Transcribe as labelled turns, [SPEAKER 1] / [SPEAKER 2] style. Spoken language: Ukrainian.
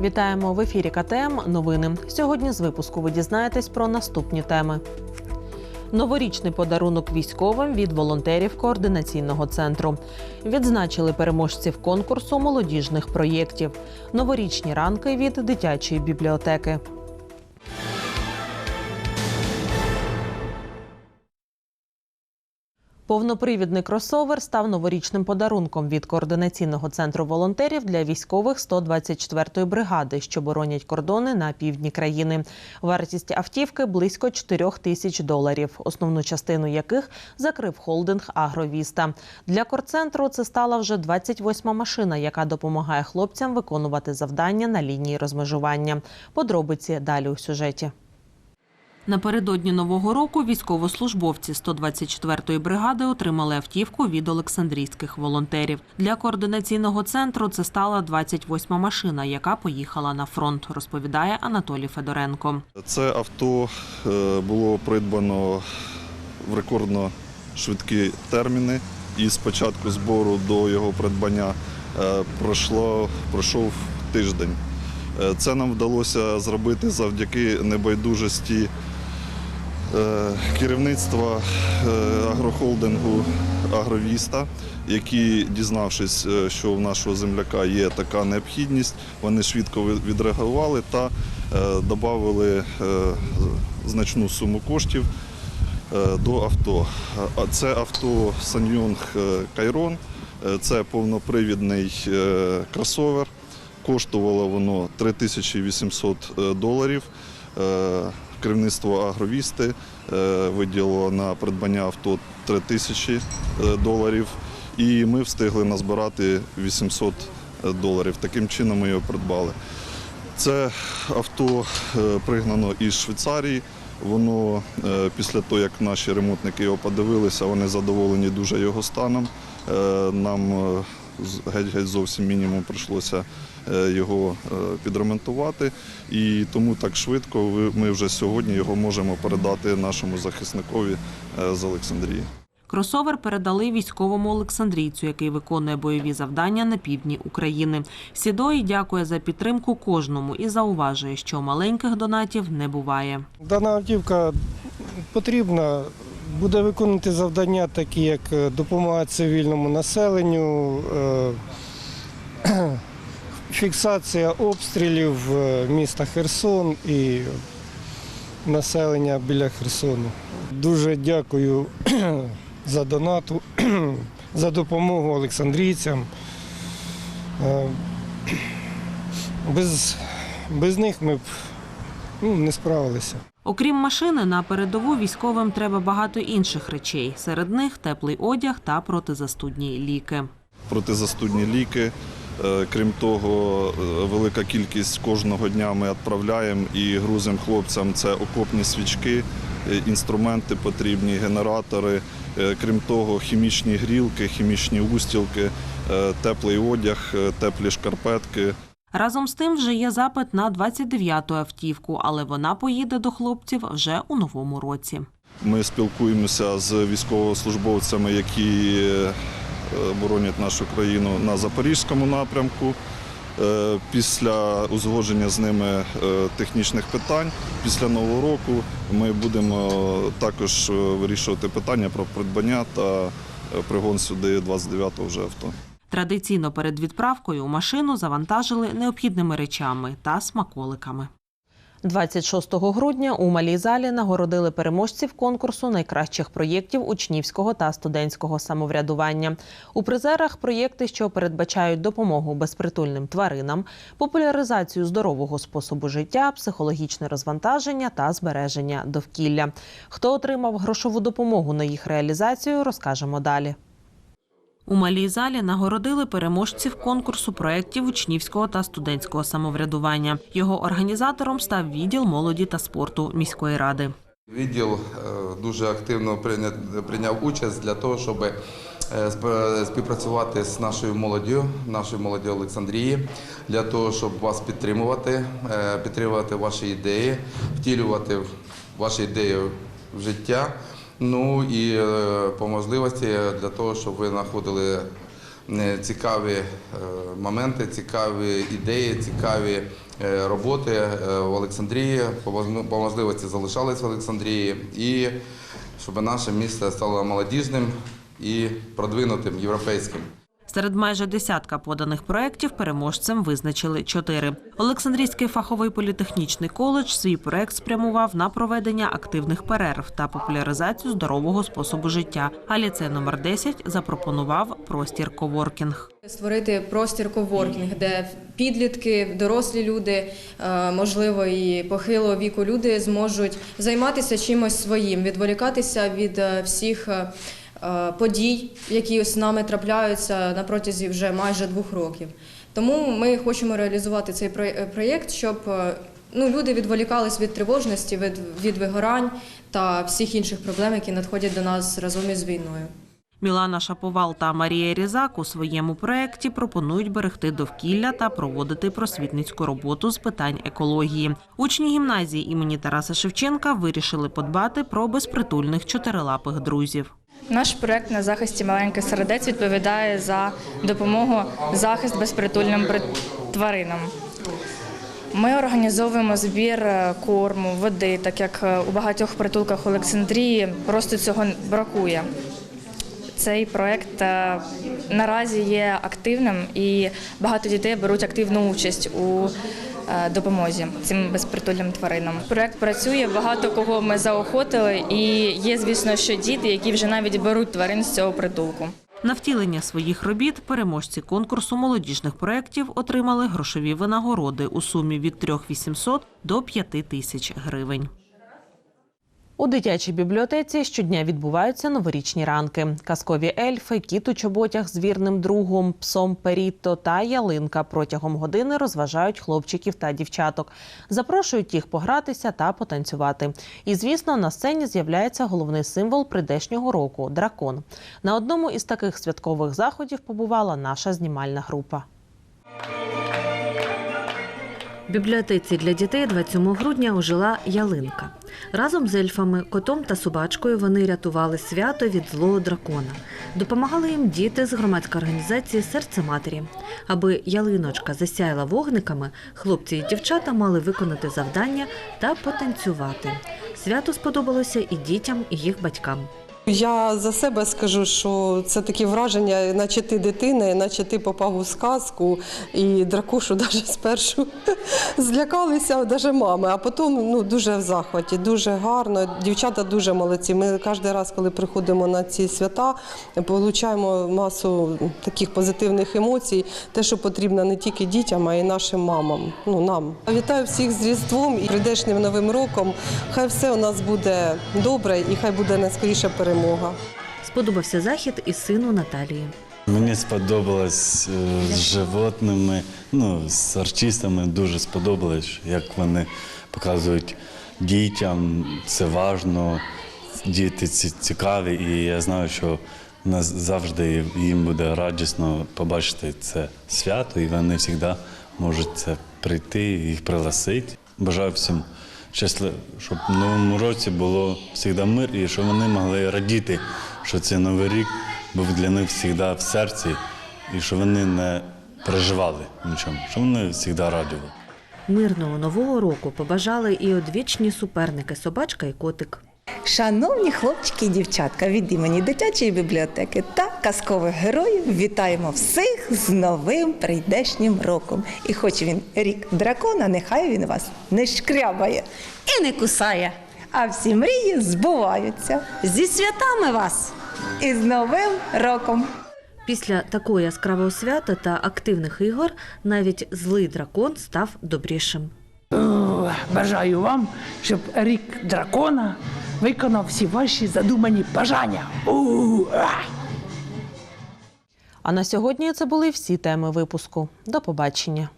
[SPEAKER 1] Вітаємо в ефірі КТМ. Новини. Сьогодні з випуску ви дізнаєтесь про наступні теми. Новорічний подарунок військовим від волонтерів координаційного центру. Відзначили переможців конкурсу молодіжних проєктів. Новорічні ранки від дитячої бібліотеки. Повнопривідний кросовер став новорічним подарунком від координаційного центру волонтерів для військових 124-ї бригади, що боронять кордони на півдні країни. Вартість автівки близько 4 тисяч доларів, основну частину яких закрив холдинг Агровіста. Для корцентру це стала вже 28-ма машина, яка допомагає хлопцям виконувати завдання на лінії розмежування. Подробиці далі у сюжеті. Напередодні нового року військовослужбовці 124-ї бригади отримали автівку від олександрійських волонтерів. Для координаційного центру це стала 28-ма машина, яка поїхала на фронт, розповідає Анатолій Федоренко.
[SPEAKER 2] Це авто е, було придбано в рекордно швидкі терміни, і з початку збору до його придбання е, пройшло, пройшов тиждень. Е, Це нам вдалося зробити завдяки небайдужості керівництва е, агрохолдингу Агровіста, які, дізнавшись, е, що в нашого земляка є така необхідність, вони швидко відреагували та е, додали е, значну суму коштів е, до авто. Це авто Саньйонг е, Кайрон, Е, це повнопривідний е, кросовер. Коштувало воно 3800 е, доларів. Е, Керівництво агровісти е, виділило на придбання авто 3000 е, доларів. І ми встигли назбирати 800 доларів. Таким чином ми його придбали. Це авто е, пригнано із Швейцарії. Воно е, після того, як наші ремонтники його подивилися, вони задоволені дуже його станом. Е, Нам е, геть-геть зовсім мінімум прийшлося е, його е, підремонтувати. І тому так швидко ви- ми вже сьогодні його можемо передати нашому захисникові е, з Олександрії.
[SPEAKER 1] Кросовер передали військовому Олександрійцю, який виконує бойові завдання на півдні України. Сідой дякує за підтримку кожному і зауважує, що маленьких донатів не буває.
[SPEAKER 3] Дана автівка потрібна, буде виконувати завдання, такі як е, допомога цивільному населенню, е, фіксація обстрілів е, міста Херсон і населення біля Херсону. Дуже дякую за донату, за допомогу олександрійцям. Е, Без, без них ми б ну, не справилися.
[SPEAKER 1] Окрім машини, на передову військовим треба багато інших речей. Серед них теплий одяг та протизастудні ліки.
[SPEAKER 2] протизастудні ліки. Е, Крім того, е, велика кількість кожного дня ми відправляємо і грузимо хлопцям це окопні свічки, е, інструменти потрібні, генератори. Крім того, хімічні грілки, хімічні устілки, теплий одяг, теплі шкарпетки.
[SPEAKER 1] Разом з тим вже є запит на 29-ту автівку, але вона поїде до хлопців вже у новому році.
[SPEAKER 2] Ми спілкуємося з військовослужбовцями, які боронять нашу країну на запорізькому напрямку. Е, Після узгодження з ними е, технічних питань, після нового року ми будемо також е, вирішувати питання про придбання та е, пригон сюди 29-го вже авто.
[SPEAKER 1] Традиційно перед відправкою машину завантажили необхідними речами та смаколиками. 26 грудня у малій залі нагородили переможців конкурсу найкращих проєктів учнівського та студентського самоврядування. У призерах проєкти, що передбачають допомогу безпритульним тваринам, популяризацію здорового способу життя, психологічне розвантаження та збереження довкілля. Хто отримав грошову допомогу на їх реалізацію, розкажемо далі. У малій залі нагородили переможців конкурсу проєктів учнівського та студентського самоврядування. Його організатором став відділ молоді та спорту міської ради.
[SPEAKER 4] Відділ е, дуже активно прийня- прийняв участь для того, щоб е, співпрацювати з нашою молоддю, нашою молоддю Олександрії, для того, щоб вас підтримувати, е, підтримувати ваші ідеї, втілювати ваші ідеї в життя. Ну і е, по можливості для того, щоб ви знаходили е, цікаві е, моменти, цікаві ідеї, цікаві е, роботи е, в Олександрії, по можливості залишались в Олександрії і щоб наше місто стало молодіжним і продвинутим європейським.
[SPEAKER 1] Серед майже десятка поданих проєктів переможцем визначили чотири. Олександрійський фаховий політехнічний коледж свій проект спрямував на проведення активних перерв та популяризацію здорового способу життя. А ліцей номер 10 запропонував простір коворкінг.
[SPEAKER 5] Створити простір коворкінг, де підлітки, дорослі люди, е, можливо, і похилого віку люди зможуть займатися чимось своїм, відволікатися від е, всіх е, подій, які з нами трапляються на протязі вже майже двох років. Тому ми хочемо реалізувати цей е, проєкт, щоб е, ну, люди відволікались від тривожності, від, від вигорань та всіх інших проблем, які надходять до нас разом із війною.
[SPEAKER 1] Мілана Шаповал та Марія Різак у своєму проєкті пропонують берегти довкілля та проводити просвітницьку роботу з питань екології. Учні гімназії імені Тараса Шевченка вирішили подбати про безпритульних чотирилапих друзів.
[SPEAKER 6] Наш проект на захисті маленьких сердець відповідає за допомогу захист безпритульним тваринам. Ми організовуємо збір е, корму, води, так як е, у багатьох притулках Олександрії просто цього бракує. Цей проект е, наразі є активним і багато дітей беруть активну участь у допомозі цим безпритульним тваринам. Проект працює, багато кого ми заохотили, і є, звісно, що діти, які вже навіть беруть тварин з цього притулку.
[SPEAKER 1] На втілення своїх робіт переможці конкурсу молодіжних проєктів отримали грошові винагороди у сумі від 3800 до 5000 гривень. У дитячій бібліотеці щодня відбуваються новорічні ранки. Казкові ельфи, кіт у чоботях з вірним другом, псом Перітто та ялинка протягом години розважають хлопчиків та дівчаток. Запрошують їх погратися та потанцювати. І, звісно, на сцені з'являється головний символ прийдешнього року дракон. На одному із таких святкових заходів побувала наша знімальна група.
[SPEAKER 7] В бібліотеці для дітей 27 грудня ожила ялинка. Разом з ельфами, котом та собачкою вони рятували свято від злого дракона. Допомагали їм діти з громадської організації Серце матері. Аби ялиночка засяяла вогниками, хлопці і дівчата мали виконати завдання та потанцювати. Свято сподобалося і дітям, і їх батькам.
[SPEAKER 8] Я за себе скажу, що це такі враження, наче ти дитина, наче ти попав у сказку, і дракошу навіть спершу злякалися, навіть мами, а потім ну, дуже в захваті, дуже гарно. Дівчата дуже молодці. Ми кожен раз, коли приходимо на ці свята, отримуємо масу таких позитивних емоцій, те, що потрібно не тільки дітям, а й нашим мамам. Ну, нам. Вітаю всіх з Різдвом і прийдешнім Новим роком. Хай все у нас буде добре і хай буде найскоріше перемога.
[SPEAKER 7] Сподобався захід і сину Наталії.
[SPEAKER 9] Мені сподобалось е, з животними, ну, з артистами дуже сподобалось, як вони показують дітям. Це важно, діти ці- цікаві, і я знаю, що нас завжди їм буде радісно побачити це свято, і вони завжди можуть це прийти, їх пригласити. Бажаю всім щасливо, щоб в новому році було завжди мир і щоб вони могли радіти, що цей новий рік був для них завжди в серці, і що вони не переживали нічому, що вони завжди раді.
[SPEAKER 7] Мирного нового року побажали і одвічні суперники собачка і котик.
[SPEAKER 10] Шановні хлопчики і дівчатка, від імені дитячої бібліотеки та казкових героїв вітаємо всіх з новим прийдешнім роком. І хоч він рік дракона, нехай він вас не шкрябає і не кусає, а всі мрії збуваються. Зі святами вас і з новим роком!
[SPEAKER 7] Після такого яскравого свята та активних ігор навіть злий дракон став добрішим.
[SPEAKER 11] Бажаю вам, щоб рік дракона виконав всі ваші задумані бажання.
[SPEAKER 1] А на сьогодні це були всі теми випуску. До побачення.